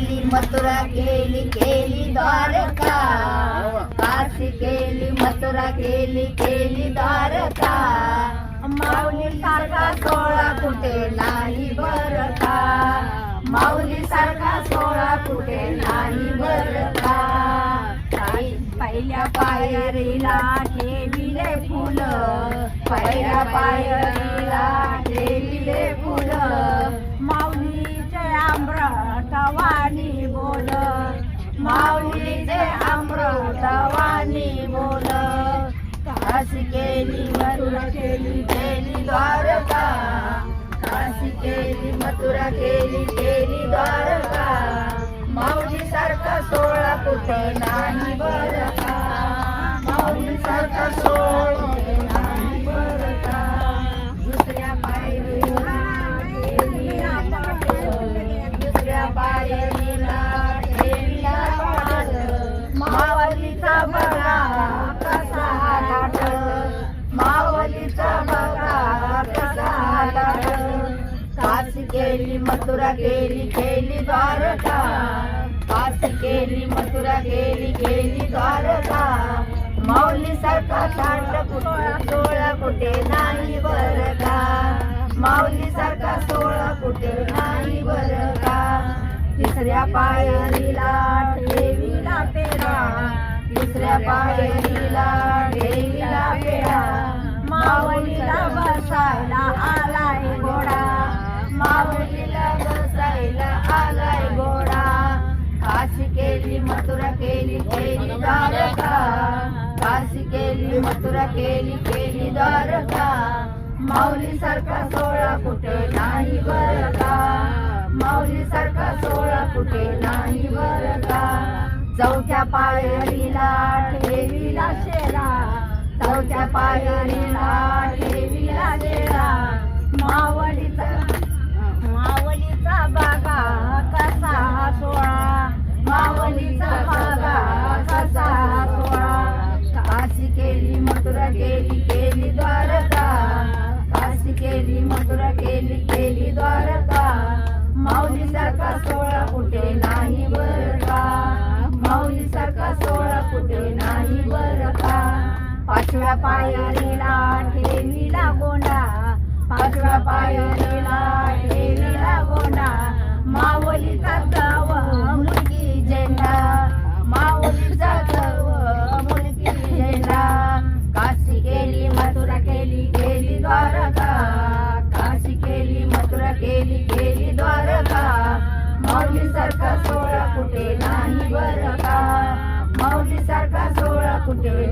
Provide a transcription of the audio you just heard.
केली मथुरा केली केली द्वारका. काशी केली मथुरा केली केली द्वारका. माऊली सारखा सोळा कुठे नाही बर का? माऊली सारखा सोळा कुठे नाही बर का? पहिल्या पायरीला ठेविले फुलं पहिल्या पायरी अमृतवाणी बोल. माऊलीचे अमृतवाणी बोल. काशी केली मथुरा केली केली द्वारका. काशी केली मथुरा केली केली द्वारका. माऊली सारखा सोळा कुठे नाही बरका माऊली सारखा सोळा कसा लाट माऊलीचा बघा कसा लाट केली मथुरा केली केली द्वारका काशी केली मथुरा केली केली द्वारका माऊली सारखा थाट कुठे सोळा कुठे नाही बर का माऊली सारखा सोळा कुठे नाही बर का? तिसऱ्या पायरीला देवीला पेरा. तिसऱ्या पायरीला देवीला पेरा माऊलीला बसायला आलाय घोडा. माऊलीला बसायला आलाय घोडा. काशी केली मथुरा केली केली द्वारका. काशी केली मथुरा केली केली द्वारका. माऊली सारखा सोळा कुठे नाही बरका. चौथ्या पायरीला ठेवीला शेरा. चौथ्या पायरीला ठेवीला शेरा. मावळीचा मावलीचा बागा कसा सोळा. मावलीचा बागा कसा सोळा. काशी केली मथुरा केली पाचव्या पायरीला ठेवीला गोंडा. पाचव्या पायरीला ठेवीला गोंडा. माऊलीचा गाव मुलगी झेंडा. माऊलीचा तव मुलगी झेंडा. काशी केली मथुरा केली केली द्वारका. काशी केली मथुरा केली केली द्वारका. माऊली सारखा सोळा कुठे नाही बरं का? माऊली सारखा सोळा कुठे